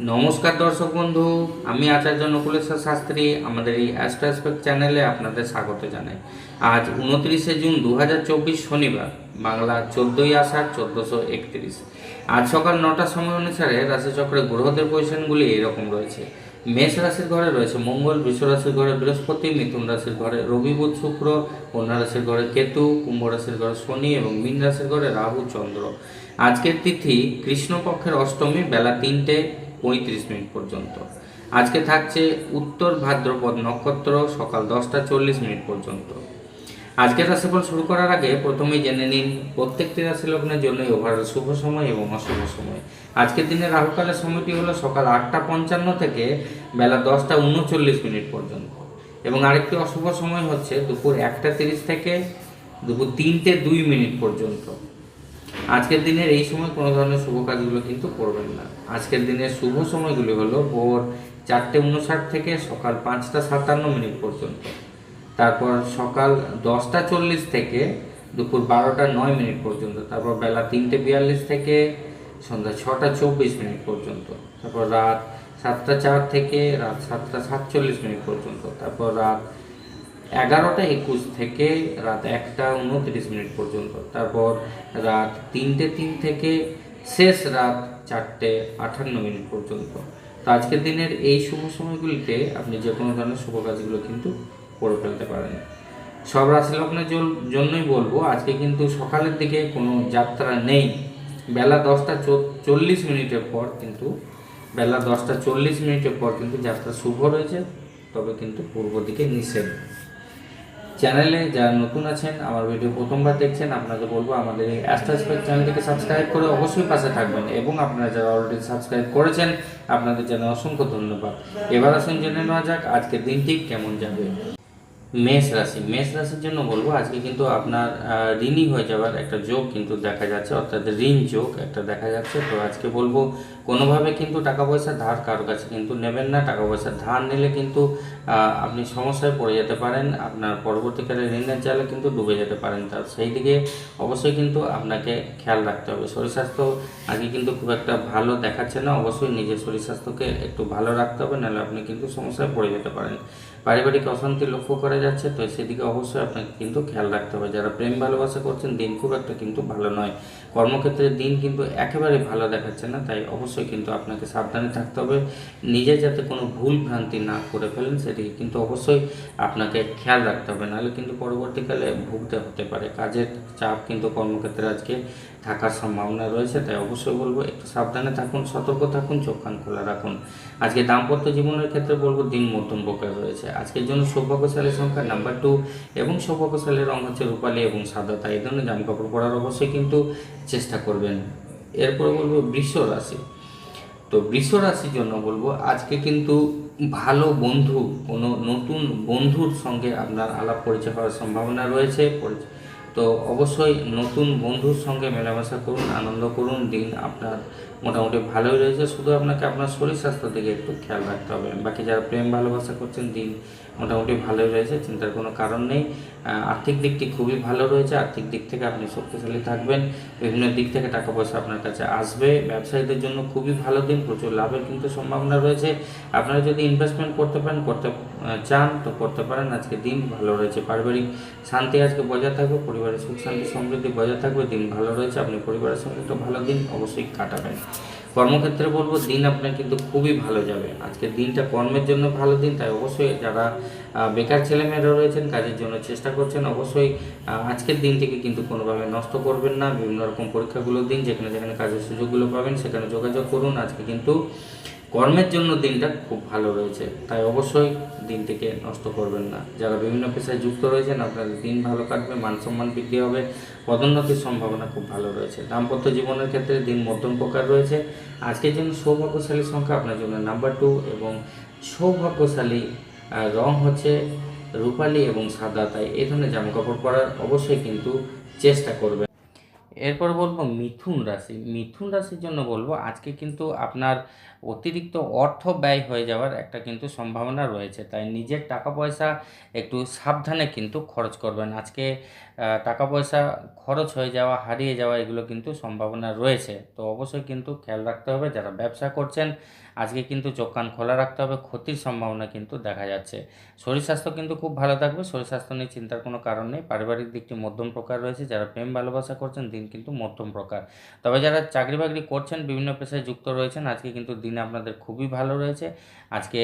নমস্কার দর্শক বন্ধু, আমি আচার্য নকুলেশ্বর শাস্ত্রী, আমাদের এই অ্যাস্ট্রাসপেক্ট চ্যানেলে আপনাদের স্বাগত জানাই। আজ উনত্রিশে জুন দু হাজার চব্বিশ শনিবার, বাংলা চোদ্দোই আষাঢ় চোদ্দোশো একত্রিশ। আজ সকাল নটার সময় অনুসারে রাশিচক্রে গ্রহদের পজিশনগুলি এরকম রয়েছে। মেষ রাশির ঘরে রয়েছে মঙ্গল, বৃষ রাশির ঘরে বৃহস্পতি, মিথুন রাশির ঘরে রবি, বুধ, শুক্র, কন্যা রাশির ঘরে কেতু, কুম্ভ রাশির ঘরে শনি এবং মীন রাশির ঘরে রাহু, চন্দ্র। আজকের তিথি কৃষ্ণপক্ষের অষ্টমী, বেলা তিনটে। পঁয়ত্রিশ মিনিট পর্যন্ত। আজকে থাকছে উত্তর ভাদ্রপদ নক্ষত্র সকাল দশটা চল্লিশ মিনিট পর্যন্ত। আজকের রাশিফল শুরু করার আগে প্রথমেই জেনে নিন, প্রত্যেকটি রাশি লগ্নের জন্যই ওভারঅল শুভ সময় এবং অশুভ সময়। আজকের দিনে রাহুকালের সময়টি হলো সকাল আটটা পঞ্চান্ন থেকে বেলা দশটা উনচল্লিশ মিনিট পর্যন্ত। এবং আরেকটি অশুভ সময় হচ্ছে দুপুর একটা তিরিশ থেকে দুপুর তিনটে দুই মিনিট পর্যন্ত। আজকের দিনের এই সময় কোনো ধরনের শুভ কাজগুলো কিন্তু করবেন না। আজকের দিনের শুভ সময়গুলি হলো ভোর চারটে উনষাট থেকে সকাল পাঁচটা সাতান্ন মিনিট পর্যন্ত। তারপর সকাল দশটা চল্লিশ থেকে দুপুর বারোটা নয় মিনিট পর্যন্ত। তারপর বেলা তিনটে বিয়াল্লিশ থেকে সন্ধ্যা ছটা চব্বিশ মিনিট পর্যন্ত। তারপর রাত সাতটা চার থেকে রাত সাতটা সাতচল্লিশ মিনিট পর্যন্ত। তারপর রাত এগারোটা একুশ থেকে রাত একটা উনত্রিশ মিনিট পর্যন্ত। তারপর রাত তিনটে তিন থেকে শেষ রাত চারটে আটান্ন মিনিট পর্যন্ত। তো আজকের দিনের এই শুভ সময়গুলিতে আপনি যে কোনো ধরনের শুভ কাজগুলো কিন্তু করে ফেলতে পারেন। সব রাশি লগ্নের জন্যই বলব, আজকে কিন্তু সকালের দিকে কোনো যাত্রা নেই। বেলা দশটা চল্লিশ মিনিটের পর কিন্তু, বেলা দশটা চল্লিশ মিনিটের পর কিন্তু যাত্রা শুভ রয়েছে, তবে কিন্তু পূর্ব দিকে নিষেধ। চ্যানেলে যারা নতুন আছেন, আমার ভিডিও প্রথমবার দেখছেন, আপনাদের বলব আমাদের এই অ্যাস্ট্রাসপেক চ্যানেলটিকে সাবস্ক্রাইব করে অবশ্যই পাশে থাকবেন এবং আপনারা যারা অলরেডি সাবস্ক্রাইব করেছেন, আপনাদের জন্য অসংখ্য ধন্যবাদ। এবার আসুন জেনে নেওয়া যাক আজকের দিনটি কেমন যাবে। মেষ রাশি, মেষ রাশির জন্য বলব আজকে কিন্তু আপনার ঋণী হয়ে যাওয়ার একটা যোগ কিন্তু দেখা যাচ্ছে, অর্থাৎ ঋণ যোগ একটা দেখা যাচ্ছে। তো আজকে বলব কোনোভাবে কিন্তু টাকা পয়সা ধার কারোর কাছে কিন্তু নেবেন না। টাকা পয়সা ধার নিলে কিন্তু আপনি সমস্যায় পড়ে যেতে পারেন। আপনার পরবর্তীকালে ঋণের জালে কিন্তু ডুবে যেতে পারেন। তার সেই দিকে অবশ্যই কিন্তু আপনাকে খেয়াল রাখতে হবে। শরীর স্বাস্থ্য আগে কিন্তু খুব একটা ভালো দেখাচ্ছে না। অবশ্যই নিজের শরীর স্বাস্থ্যকে একটু ভালো রাখতে হবে, নাহলে আপনি কিন্তু সমস্যায় পড়ে যেতে পারেন। পারিবারিক অশান্তি লক্ষ্য করা যাচ্ছে, তো সেদিকে অবশ্যই আপনাকে কিন্তু খেয়াল রাখতে হবে। যারা প্রেম ভালোবাসা করছেন, দিন খুব একটা কিন্তু ভালো নয়। কর্মক্ষেত্রে দিন কিন্তু একেবারে ভালো দেখাচ্ছে না, তাই অবশ্যই কিন্তু আপনাকে সাবধানে থাকতে হবে। নিজে যাতে কোনো ভুল ভ্রান্তি না করে ফেলেন সেদিকে কিন্তু অবশ্যই আপনাকে খেয়াল রাখতে হবে। নাহলে কিন্তু পরবর্তীকালে ভুগতে হতে পারে। কাজের চাপ কিন্তু কর্মক্ষেত্রে আজকে থাকার সম্ভাবনা রয়েছে, তাই অবশ্যই বলব একটু সাবধানে থাকুন, সতর্ক থাকুন, চোখ কান খোলা রাখুন। আজকে দাম্পত্য জীবনের ক্ষেত্রে বলব দিন মধ্যম প্রকার রয়েছে। আজকের জন্য সৌভাগ্যশালী সংখ্যা নাম্বার টু এবং সৌভাগ্যশালী রং হচ্ছে রূপালী এবং সাদা, তাই এই ধরনের জামা কাপড় পরার অবশ্যই কিন্তু চেষ্টা করবেন। এরপরে বলব বৃষ রাশি তো বৃষ রাশির জন্য বলব, আজকে কিন্তু ভালো বন্ধু, কোনো নতুন বন্ধুর সঙ্গে আপনার আলাপ পরিচয় হওয়ার সম্ভাবনা রয়েছে। তো অবশ্যই নতুন বন্ধুর সঙ্গে মেলামেশা করুন, আনন্দ করুন, দিন আপনার মোটামুটি ভালোই রয়েছে। শুধু আপনাকে আপনার শরীর স্বাস্থ্য দিকে একটু খেয়াল রাখতে হবে। বাকি যারা প্রেম ভালোবাসা করছেন, দিন মোটামুটি ভালোই রয়েছে, চিন্তার কোনো কারণ নেই। আর্থিক দিকটি খুবই ভালো রয়েছে, আর্থিক দিক থেকে আপনি শক্তিশালী থাকবেন, বিভিন্ন দিক থেকে টাকা পয়সা আপনার কাছে আসবে, ব্যবসায়ীদের জন্য খুবই ভালো দিন, প্রচুর লাভের কিন্তু সম্ভাবনা রয়েছে। আপনারা যদি ইনভেস্টমেন্ট করতে পারেন, করতে চান, তো করতে পারেন, আজকে দিন ভালো রয়েছে, পারিবারিক শান্তি আজকে বজায় থাকবে, পরিবারের সুখ শান্তি সমৃদ্ধি বজায় থাকবে, দিন ভালো রয়েছে, আপনি পরিবারের সঙ্গে একটা ভালো দিন অবশ্যই কাটাবেন। কর্মক্ষেত্রে বলব, দিন আপনার কিন্তু খুবই ভালো যাবে। আজকে দিনটা কর্মের জন্য ভালো দিন, তাই অবশ্যই যারা বেকার ছেলেমেয়েরা রয়েছেন, কাজের জন্য চেষ্টা করছেন, অবশ্যই আজকের দিনটিকে কিন্তু কোনোভাবে নষ্ট করবেন না। বিভিন্ন রকম পরীক্ষাগুলো দিন, যেখানে যেখানে কাজের সুযোগগুলো পাবেন, সেখানে যোগাযোগ করুন। আজকে কিন্তু কর্মের জন্য দিনটা খুব ভালো রয়েছে। তাই অবশ্যই দিনটিকে নষ্ট করবেন না। যারা বিভিন্ন পেশায় যুক্ত রয়েছেন আপনাদের দিন ভালো কাটবে, মান সম্মান বৃদ্ধি হবে, পদোন্নতির সম্ভাবনা খুব ভালো রয়েছে। দাম্পত্য জীবনের ক্ষেত্রে দিন মধ্যম প্রকার রয়েছে। আজকের জন্য সৌভাগ্যশালী সংখ্যা আপনার জন্য নাম্বার টু এবং সৌভাগ্যশালী রং হচ্ছে রূপালি এবং সাদা। তাই এই ধরনের জামাকাপড় পরার অবশ্যই কিন্তু চেষ্টা করবেন। এরপর বলব মিথুন রাশি। মিথুন রাশির জন্য বলব, আজকে কিন্তু আপনার অতিরিক্ত অর্থ ব্যয় হয়ে যাওয়ার একটা কিন্তু সম্ভাবনা রয়েছে। তাই নিজের টাকা পয়সা একটু সাবধানে কিন্তু খরচ করবেন। আজকে টাকা পয়সা খরচ হয়ে যাওয়া, হারিয়ে যাওয়া এগুলো কিন্তু সম্ভাবনা রয়েছে। তো অবশ্যই কিন্তু খেয়াল রাখতে হবে, যারা ব্যবসা করছেন, আজকে কিন্তু চোখ কান খোলা রাখতে হবে, ক্ষতির সম্ভাবনা কিন্তু দেখা যাচ্ছে। শরীর স্বাস্থ্য কিন্তু খুব ভালো থাকবে, শরীর স্বাস্থ্য নিয়ে চিন্তার কোনো কারণ নেই। পারিবারিক দিকটি মধ্যম প্রকার রয়েছে, যারা প্রেম, ভালোবাসা করছেন, দিন কিন্তু মধ্যম প্রকার। তবে যারা চাকরি বাকরি করছেন, বিভিন্ন পেশায় যুক্ত রয়েছেন, আজকে কিন্তু দিন আপনাদের খুবই ভালো রয়েছে। আজকে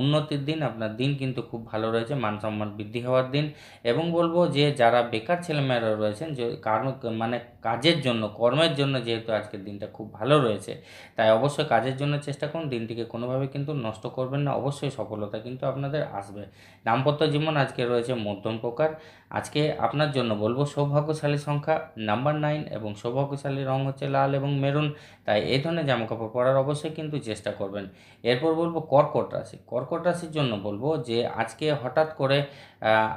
উন্নতির দিন, আপনার দিন কিন্তু খুব ভালো রয়েছে মান সম্মান বৃদ্ধি হওয়ার দিন। এবং বলব যে, যারা বেকার ছেলেমেয়েরা রয়েছেন, যে, কারণ মানে কাজের জন্য, কর্মের জন্য যেহেতু আজকের দিনটা খুব ভালো রয়েছে, তাই অবশ্যই কাজের জন্য চেষ্টা করুন। দিনটিকে কোনোভাবে কিন্তু নষ্ট করবেন না, অবশ্যই সফলতা কিন্তু আপনাদের আসবে। দাম্পত্য জীবন আজকে রয়েছে মধ্যম প্রকার। আজকে আপনার জন্য বলব সৌভাগ্যশালী সংখ্যা, নাম্বার নাইন, এবং সৌভাগ্যশালী রং হচ্ছে লাল এবং মেরুন। তাই এই ধরনের জামাকাপড় পরার অবশ্যই কিন্তু চেষ্টা করবেন। এরপর বলব কর্কট রাশি। কর্কট রাশির জন্য বলব যে, আজকে হঠাৎ করে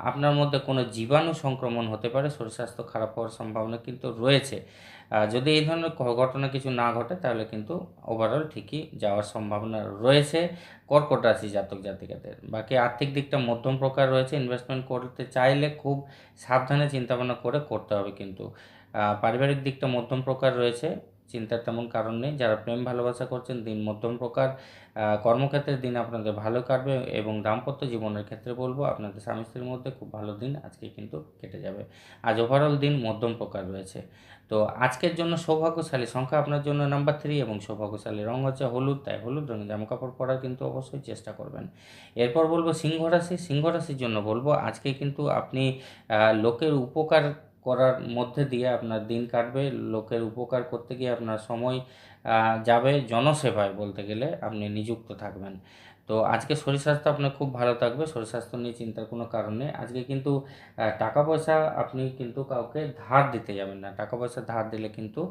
আপনার মধ্যে কোনো জীবাণু সংক্রমণ হতে পারে, শরীর স্বাস্থ্য খারাপ হওয়ার সম্ভাবনা কিন্তু রয়েছে। যদি এই ধরনের ঘটনা কিছু না ঘটে, তাহলে কিন্তু ওভারঅল ঠিকই যাওয়ার সম্ভাবনা রয়েছে কর্কট রাশি জাতক জাতিকাদের। বাকি আর্থিক দিকটা মধ্যম প্রকার রয়েছে ইনভেস্টমেন্ট করতে চাইলে খুব সাবধানে চিন্তাভাবনা করে করতে হবে কিন্তু। পারিবারিক দিকটা মধ্যম প্রকার রয়েছে চিন্তার তেমন কারণ নেই। যারা প্রেম ভালোবাসা করছেন, দিন মধ্যম প্রকার কর্মক্ষেত্রের দিন আপনাদের ভালো কাটবে এবং দাম্পত্য জীবনের ক্ষেত্রে বলব, আপনাদের স্বামী স্ত্রীর মধ্যে খুব ভালো দিন আজকে কিন্তু কেটে যাবে। আজ ওভারঅল দিন মধ্যম প্রকার রয়েছে। তো আজকের জন্য সৌভাগ্যশালী সংখ্যা আপনার জন্য নাম্বার থ্রি এবং সৌভাগ্যশালী রং হচ্ছে হলুদ, তাই হলুদ রঙের জামাকাপড় পরার কিন্তু অবশ্যই চেষ্টা করবেন। এরপর বলব সিংহ রাশি, সিংহ রাশির জন্য বলব, আজকে কিন্তু আপনি লোকের উপকার করার মধ্যে দিয়ে আপনার দিন কাটবে, লোকের উপকার করতে গিয়ে আপনার সময় যাবে জনসেবায় বলতে গেলে আপনি নিযুক্ত থাকবেন। তো আজকে শরীর স্বাস্থ্য আপনার খুব ভালো থাকবে, শরীর স্বাস্থ্য নিয়ে চিন্তার কোনো কারণ নেই। আজকে কিন্তু টাকা পয়সা আপনি কিন্তু কাউকে ধার দিতে যাবেন না। টাকা পয়সা ধার দিলে কিন্তু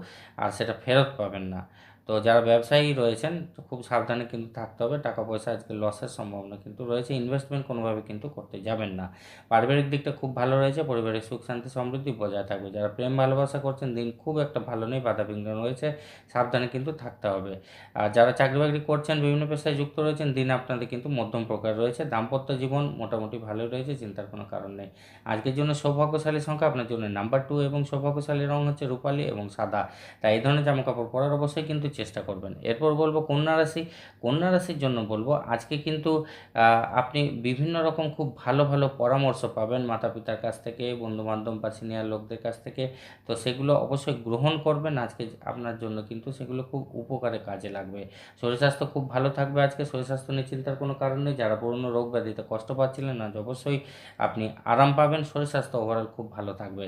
আর সেটা ফেরত পাবেন না। তো যারা ব্যবসায়ী রয়েছেন, তো খুব সাবধানে কিন্তু থাকতে হবে। টাকা পয়সা আজকে লসের সম্ভাবনা কিন্তু রয়েছে। ইনভেস্টমেন্ট কোনোভাবে কিন্তু করতে যাবেন না। পারিবারিক দিকটা খুব ভালো রয়েছে। পরিবারের সুখ, শান্তি, সমৃদ্ধি বজায় থাকবে। যারা প্রেম, ভালোবাসা করছেন, দিন খুব একটা ভালো নেই। বাধা বিঘ্ন রয়েছে। সাবধানে কিন্তু থাকতে হবে। আর যারা চাকরি বাকরি করছেন, বিভিন্ন পেশায় যুক্ত রয়েছেন, দিন আপনাদের কিন্তু মধ্যম প্রকার রয়েছে। দাম্পত্য জীবন মোটামুটি ভালোই রয়েছে, চিন্তার কোনো কারণ নেই। আজকের জন্য সৌভাগ্যশালী সংখ্যা। আপনার জন্য নাম্বার টু এবং সৌভাগ্যশালী রং হচ্ছে রূপালী এবং সাদা। তাই এই ধরনের জামা কাপড় পরার অবশ্যই কিন্তু চেষ্টা করবেন। এরপর বলব কন্যা রাশি। কন্যা রাশির জন্য বলব, আজকে কিন্তু আপনি বিভিন্ন রকম খুব ভালো ভালো পরামর্শ পাবেন মাতা পিতার কাছ থেকে বন্ধু বান্ধব বা সিনিয়র লোকদের কাছ থেকে। তো সেগুলো অবশ্যই গ্রহণ করবেন। আজকে আপনার জন্য কিন্তু সেগুলো খুব উপকারে কাজে লাগবে। শরীর স্বাস্থ্য খুব ভালো থাকবে আজকে। শরীর স্বাস্থ্য নিয়ে চিন্তার কোনো কারণ নেই। যারা পুরনো রোগ ব্যাধিতে কষ্ট পাচ্ছিলেন আজ অবশ্যই আপনি আরাম পাবেন। শরীর স্বাস্থ্য ওভারঅল খুব ভালো থাকবে।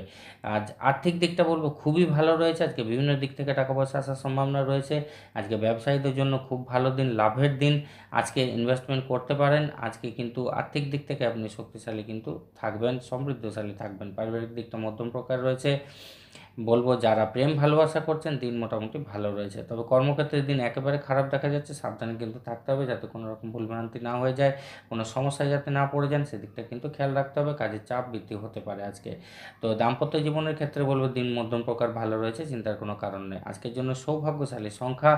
আজ আর্থিক দিকটা বলব খুবই ভালো রয়েছে। আজকে বিভিন্ন দিক থেকে টাকা পয়সা আসার সম্ভাবনা রয়েছে। আজকে ব্যবসায়ীদের জন্য খুব ভালো দিন, লাভের দিন। আজকে ইনভেস্টমেন্ট করতে পারেন। আজকে কিন্তু আর্থিক দিক থেকে আপনি শক্তিশালী কিন্তু থাকবেন, সমৃদ্ধশালী থাকবেন। পারিবারিক দিকটা মধ্যম প্রকার রয়েছে। বলব যারা প্রেম ভালোবাসা করছেন, দিন মোটামুটি ভালো রয়েছে। তবে কর্মক্ষেত্রে দিন একেবারে খারাপ দেখা যাচ্ছে। সাবধানে কিন্তু থাকতে হবে যাতে কোনো রকম ভুলভ্রান্তি না হয়ে যায়, কোনো সমস্যায় যাতে না পড়ে যান, সেদিকটা কিন্তু খেয়াল রাখতে হবে। কাজের চাপ বৃদ্ধি হতে পারে আজকে। তো দাম্পত্য জীবনের ক্ষেত্রে বলব দিন মধ্যম প্রকার ভালো রয়েছে, চিন্তার কোনো কারণ নেই। আজকের জন্য সৌভাগ্যশালী সংখ্যা।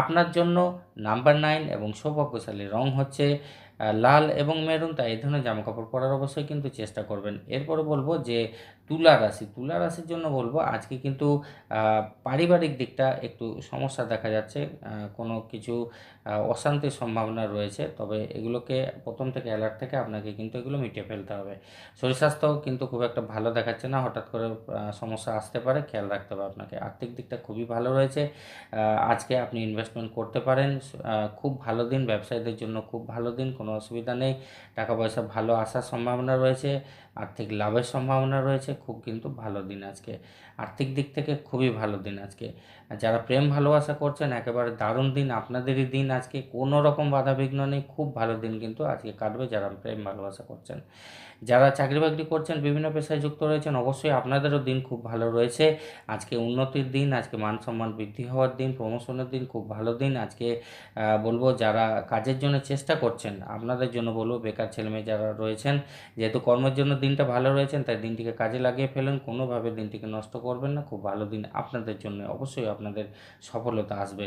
আপনার জন্য নাম্বার নাইন এবং সৌভাগ্যশালী রং হচ্ছে লাল এবং মেরুন। তাই এই ধরনের জামাকাপড় পরার অবশ্যই কিন্তু চেষ্টা করবেন। এরপরে বলব যে তুলা রাশি তুলা রাশির জন্য বলব আজকে কিন্তু পারিবারিক দিকটা একটু সমস্যা দেখা যাচ্ছে কোনো কিছু অশান্তির সম্ভাবনা রয়েছে, তবে এগুলোকে প্রথম থেকে অ্যালার্ট থেকে আপনাকে কিন্তু এগুলো মিটিয়ে ফেলতে হবে। শরীর স্বাস্থ্য কিন্তু খুব একটা ভালো দেখাচ্ছে না, হঠাৎ করে সমস্যা আসতে পারে, খেয়াল রাখতে হবে আপনাকে। আর্থিক দিকটা খুবই ভালো রয়েছে আজকে আপনি ইনভেস্টমেন্ট করতে পারেন খুব ভালো দিন, ব্যবসায়ীদের জন্য খুব ভালো দিন, কোনো অসুবিধা নেই, টাকা পয়সা ভালো আসার সম্ভাবনা রয়েছে আর্থিক লাভের সম্ভাবনা রয়েছে। খুব কিন্তু ভালো দিন আজকে। আর্থিক দিক থেকে খুবই ভালো দিন আজকে। যারা প্রেম ভালোবাসা করছেন, একেবারে দারুণ দিন। আপনাদেরই দিন আজকে। কোনো রকম বাধা বিঘ্ন নেই, খুব ভালো দিন কিন্তু আজকে কাটবে যারা প্রেম ভালোবাসা করছেন। যারা চাকরি বাকরি করছেন, বিভিন্ন পেশায় যুক্ত রয়েছেন, অবশ্যই আপনাদেরও দিন খুব ভালো রয়েছে। আজকে উন্নতির দিন, আজকে মান সম্মান বৃদ্ধি হওয়ার দিন প্রমোশনের দিন, খুব ভালো দিন। আজকে বলব যারা কাজের জন্য চেষ্টা করছেন, আপনাদের জন্য বলব বেকার ছেলেমেয়ে যারা রয়েছেন, যেহেতু কর্মের জন্য দিনটা ভালো রয়েছেন তাই দিনটিকে কাজে লাগিয়ে ফেলেন। কোনোভাবে দিনটিকে নষ্ট করবেন না, খুব ভালো দিন আপনাদের জন্য। অবশ্যই আপনাদের সফলতা আসবে।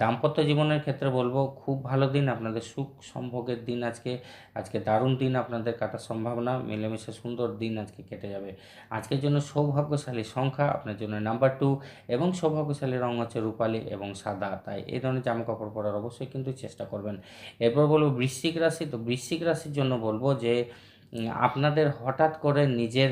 দাম্পত্য জীবনের ক্ষেত্রে বলব, খুব ভালো দিন, আপনাদের সুখ সম্ভোগের দিন আজকে। আজকে দারুণ দিন আপনাদের কাটার সম্ভাবনা, মিলেমিশে সুন্দর দিন আজকে কেটে যাবে। আজকের জন্য সৌভাগ্যশালী সংখ্যা, আপনার জন্য নাম্বার টু এবং সৌভাগ্যশালী রং হচ্ছে রূপালী এবং সাদা। তাই এই ধরনের জামা কাপড় পরার অবশ্যই কিন্তু চেষ্টা করবেন। এরপর বলব, বৃশ্চিক রাশি, তো বৃশ্চিক রাশির জন্য বলব যে আপনাদের হঠাৎ করে নিজের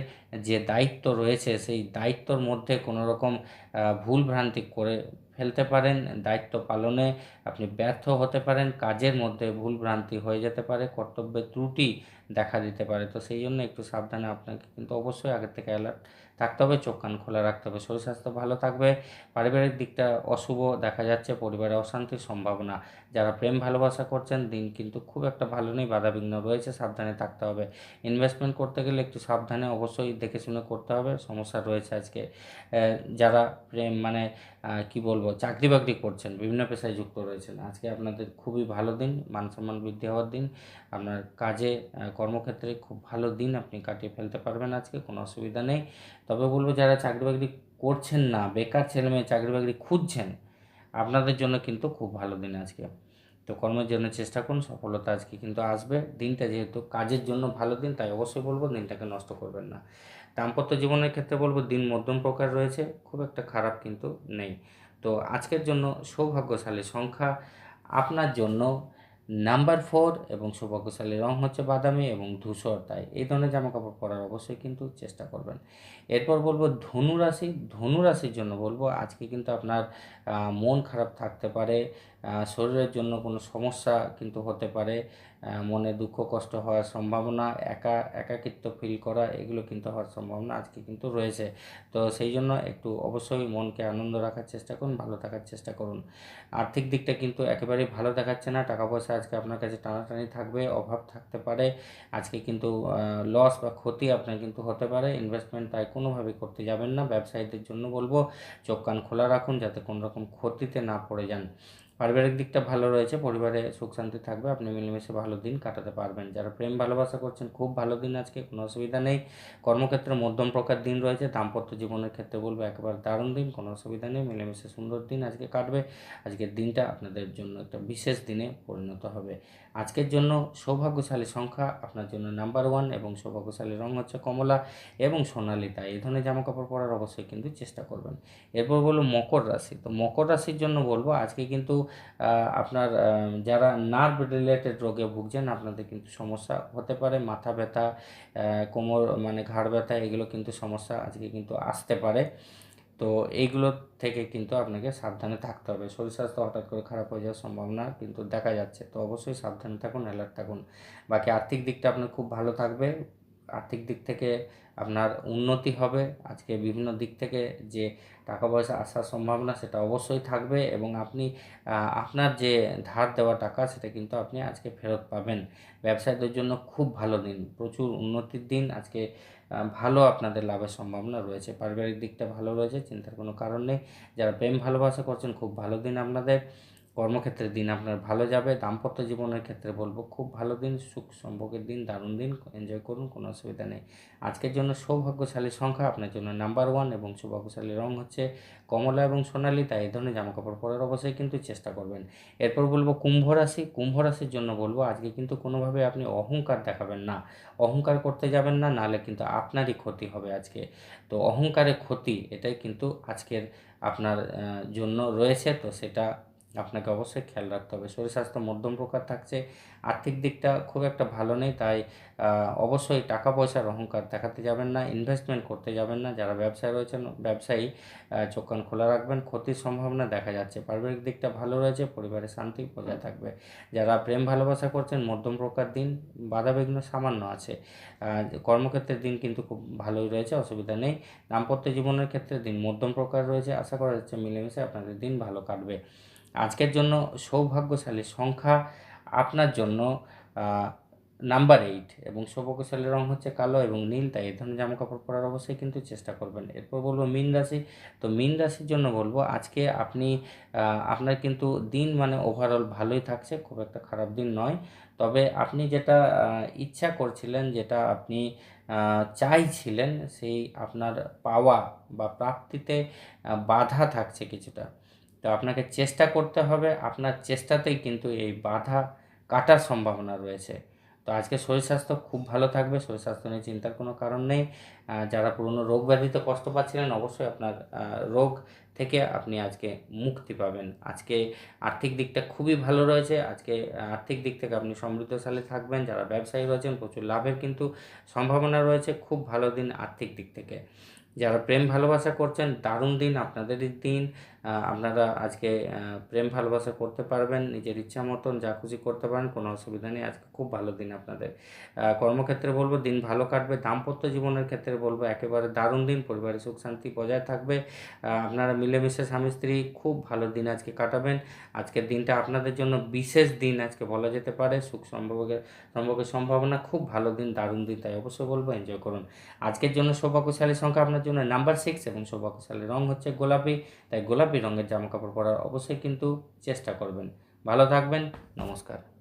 যে দায়িত্ব রয়েছে, সেই দায়িত্বর মধ্যে কোনো রকম ভুলভ্রান্তি ভুল ভ্রান্তি করে ফেলতে পারেন, দায়িত্ব পালনে আপনি ব্যর্থ হতে পারেন, কাজের মধ্যে ভুলভ্রান্তি হয়ে যেতে পারে, কর্তব্যের ত্রুটি দেখা দিতে পারে। তো সেই জন্য একটু সাবধানে আপনাকে কিন্তু অবশ্যই আগের থেকে অ্যালার্ট থাকতে হবে, চোখ কান খোলা রাখতে হবে। শরীর স্বাস্থ্য ভালো থাকবে, পারিবারিক দিকটা অশুভ দেখা যাচ্ছে, পরিবারে অশান্তির সম্ভাবনা। যারা প্রেম ভালোবাসা করছেন, দিন কিন্তু খুব একটা ভালো নেই, বাধাবিঘ্ন রয়েছে, সাবধানে থাকতে হবে। ইনভেস্টমেন্ট করতে গেলে একটু সাবধানে অবশ্যই দেখে শুনে করতে হবে, সমস্যা রয়েছে আজকে। যারা প্রেম মানে কি বলব চাকরি বাকরি করছেন, বিভিন্ন পেশায় যুক্ত রয়েছেন। আজকে আপনাদের খুবই ভালো দিন মান সম্মান বৃদ্ধি হওয়ার দিন। আপনার কাজে কর্মক্ষেত্রে খুব ভালো দিন আপনি কাটিয়ে ফেলতে পারবেন আজকে, কোনো অসুবিধা নেই। তবে বলব, যারা চাকরি বাকরি করছেন না, বেকার ছেলে মেয়ে চাকরি বাকরি খুঁজছেন, আপনাদের জন্য কিন্তু খুব ভালো দিন আজকে। তো কর্মের জন্য চেষ্টা করুন, সফলতা আজকে কিন্তু আসবে। দিনটা যেহেতু কাজের জন্য ভালো দিন, তাই অবশ্যই বলব, দিনটাকে নষ্ট করবেন না। দাম্পত্য জীবনের ক্ষেত্রে বলব দিন মধ্যম প্রকার রয়েছে, খুব একটা খারাপ কিন্তু নেই। তো আজকের জন্য সৌভাগ্যশালী সংখ্যা আপনার জন্য। নাম্বার ফোর এবং সৌভাগ্যশালী রং হচ্ছে বাদামি এবং ধূসর, তাই এই ধরনের জামা কাপড় পরার অবশ্যই কিন্তু চেষ্টা করবেন। এরপর বলব ধনু রাশি, ধনু রাশির জন্য বলব আজকে কিন্তু আপনার মন খারাপ থাকতে পারে শরীরের জন্য কোনো সমস্যা কিন্তু হতে পারে মনে দুঃখ, কষ্ট হওয়ার সম্ভাবনা, একা, একাকিত্ব ফিল করা, এগুলো কিন্তু হওয়ার সম্ভাবনা আজকে কিন্তু রয়েছে। তো সেই জন্য একটু অবশ্যই মনকে আনন্দ রাখার চেষ্টা করুন, ভালো থাকার চেষ্টা করুন। আর্থিক দিকটা কিন্তু একেবারেই ভালো দেখাচ্ছে না। টাকা পয়সা আজকে আপনার কাছে টানাটানি থাকবে, অভাব থাকতে পারে। আজকে কিন্তু লস বা ক্ষতি আপনার কিন্তু হতে পারে। ইনভেস্টমেন্ট তাই কোনোভাবে করতে যাবেন না। ব্যবসায়ীদের জন্য বলব চোখ কান খোলা রাখুন যাতে কোনো রকম ক্ষতিতে না পড়ে যান। পারিবারিক দিকটা ভালো রয়েছে, পরিবারে সুখ শান্তি থাকবে, আপনি মিলেমিশে ভালো দিন কাটাতে পারবেন। যারা প্রেম ভালোবাসা করছেন, খুব ভালো দিন আজকে, কোনো অসুবিধা নেই। কর্মক্ষেত্রে মধ্যম প্রকার দিন রয়েছে, দাম্পত্য জীবনের ক্ষেত্রে বলব একেবারে দারুণ দিন, কোনো অসুবিধা নেই, মিলেমিশে সুন্দর দিন আজকে কাটবে। আজকের দিনটা আপনাদের জন্য একটা বিশেষ দিনে পরিণত হবে। আজকের জন্য সৌভাগ্যশালী সংখ্যা আপনার জন্য নাম্বার ওয়ান এবং সৌভাগ্যশালী রং হচ্ছে কমলা এবং সোনালি। তাই এই ধরনের জামা কাপড় পরার অবশ্যই কিন্তু চেষ্টা করবেন। এরপর বলব মকর রাশি। তো মকর রাশির জন্য বলব আজকে কিন্তু আপনার যারা নার্ভ রিলেটেড রোগে ভুগছেন আপনাদের কিন্তু সমস্যা হতে পারে। মাথা ব্যথা কোমর মানে ঘাড় ব্যথা এগুলো কিন্তু সমস্যা আজকে কিন্তু আসতে পারে। তো এইগুলো থেকে কিন্তু আপনাকে সাবধানে থাকতে হবে। শরীর স্বাস্থ্য হঠাৎ করে খারাপ হয়ে যাওয়ার সম্ভাবনা কিন্তু দেখা যাচ্ছে। তো অবশ্যই সাবধানে থাকুন অ্যালার্ট থাকুন। বাকি আর্থিক দিকটা আপনার খুব ভালো থাকবে। আর্থিক দিক থেকে আপনার উন্নতি হবে। আজকে বিভিন্ন দিক থেকে যে টাকা পয়সা আসার সম্ভাবনা সেটা অবশ্যই থাকবে এবং আপনি আপনার যে ধার দেওয়া টাকা সেটা কিন্তু আপনি আজকে ফেরত পাবেন। ব্যবসায়ীদের জন্য খুব ভালো দিন। প্রচুর উন্নতির দিন। আজকে ভালো আপনাদের লাভের সম্ভাবনা রয়েছে। পারিবারিক দিকটা ভালো রয়েছে, চিন্তার কোনো কারণ নেই। যারা প্রেম ভালোবাসা করছেন, খুব ভালো দিন আপনাদের। কর্মক্ষেত্রের দিন আপনার ভালো যাবে। দাম্পত্য জীবনের ক্ষেত্রে বলব, খুব ভালো দিন, সুখ সম্ভোগের দিন, দারুণ দিন এনজয় করুন, কোনো অসুবিধা নেই। আজকের জন্য সৌভাগ্যশালী সংখ্যা, আপনার জন্য নাম্বার ওয়ান এবং সৌভাগ্যশালী রং হচ্ছে কমলা এবং সোনালি, তাই এই ধরনের জামাকাপড় পরার অবশ্যই কিন্তু চেষ্টা করবেন। এরপর বলব কুম্ভ রাশি, কুম্ভ রাশির জন্য বলব, আজকে কিন্তু কোনোভাবে আপনি অহংকার দেখাবেন না। অহংকার করতে যাবেন না, নাহলে কিন্তু আপনারই ক্ষতি হবে আজকে। তো অহংকারের ক্ষতি, এটাই কিন্তু আজকের আপনার জন্য রয়েছে, তো সেটা আপনাকে অবশ্যই খেয়াল রাখতে হবে। শরীর স্বাস্থ্য মধ্যম প্রকার থাকছে, আর্থিক দিকটা খুব একটা ভালো নেই, তাই অবশ্যই টাকা পয়সার অহংকার দেখাতে যাবেন না ইনভেস্টমেন্ট করতে যাবেন না। যারা ব্যবসায় রয়েছেন, ব্যবসায়ী চোখ কান খোলা রাখবেন, ক্ষতির সম্ভাবনা দেখা যাচ্ছে। পারিবারিক দিকটা ভালো রয়েছে, পরিবারের শান্তি বজায় থাকবে। যারা প্রেম ভালোবাসা করছেন, মধ্যম প্রকার দিন বাধাবিঘ্ন সামান্য আছে। কর্মক্ষেত্রের দিন কিন্তু খুব ভালোই রয়েছে, অসুবিধা নেই। দাম্পত্য জীবনের ক্ষেত্রে দিন মধ্যম প্রকার রয়েছে, আশা করা যাচ্ছে মিলেমিশে আপনাদের দিন ভালো কাটবে। আজকের জন্য সৌভাগ্যশালী সংখ্যা আপনার জন্য নাম্বার এইট এবং শুভকুশলের রং হচ্ছে কালো এবং নীল, তাই এই ধরনের জামা কাপড় পরার অবশ্যই কিন্তু চেষ্টা করবেন। এরপর বলব মিন রাশি। তো মিন রাশির জন্য বলব আজকে আপনি আপনার কিন্তু দিন মানে ওভারঅল ভালোই থাকছে, খুব একটা খারাপ দিন নয়। তবে আপনি যেটা ইচ্ছা করছিলেন, যেটা আপনি চাইছিলেন, সেই আপনার পাওয়া বা প্রাপ্তিতে বাধা থাকছে কিছুটা। তো আপনাকে চেষ্টা করতে হবে, আপনার চেষ্টাতেই কিন্তু এই বাধা কাটার সম্ভাবনা রয়েছে। তো আজকে শরীর স্বাস্থ্য খুব ভালো থাকবে, শরীর স্বাস্থ্য নিয়ে চিন্তার কোনো কারণ নেই। যারা পুরনো রোগ ব্যাধিতে কষ্ট পাচ্ছিলেন, অবশ্যই আপনার রোগ থেকে আপনি আজকে মুক্তি পাবেন। আজকে আর্থিক দিকটা খুবই ভালো রয়েছে। আজকে আর্থিক দিক থেকে আপনি সমৃদ্ধশালী থাকবেন। যারা ব্যবসায়ী রয়েছেন, প্রচুর লাভের কিন্তু সম্ভাবনা রয়েছে। খুব ভালো দিন আর্থিক দিক থেকে। যারা প্রেম ভালোবাসা করছেন, দারুণ দিন আপনাদেরই দিন। আপনারা আজকে প্রেম ভালোবাসা করতে পারবেন, নিজের ইচ্ছা মতন যা খুশি করতে পারেন, কোনো অসুবিধা নেই। আজকে খুব ভালো দিন আপনাদের। কর্মক্ষেত্রে বলব, দিন ভালো কাটবে। দাম্পত্য জীবনের ক্ষেত্রে বলব, একেবারে দারুণ দিন। পরিবারে সুখ শান্তি বজায় থাকবে। আপনারা মিলেমিশে স্বামী, স্ত্রী, খুব ভালো দিন আজকে কাটাবেন। আজকের দিনটা আপনাদের জন্য বিশেষ দিন আজকে বলা যেতে পারে। সুখ সম্ভবের সম্ভবের সম্ভাবনা খুব ভালো দিন, দারুণ দিন। তাই অবশ্যই বলব এনজয় করুন। আজকের জন্য সৌভাগ্যশালী সংখ্যা আপনার জন্য নাম্বার সিক্স এবং সৌভাগ্যশালী রং হচ্ছে গোলাপি। তাই গোলাপি রঙের জামা কাপড় পরার অবশ্যই কিন্তু চেষ্টা করবেন। ভালো থাকবেন নমস্কার।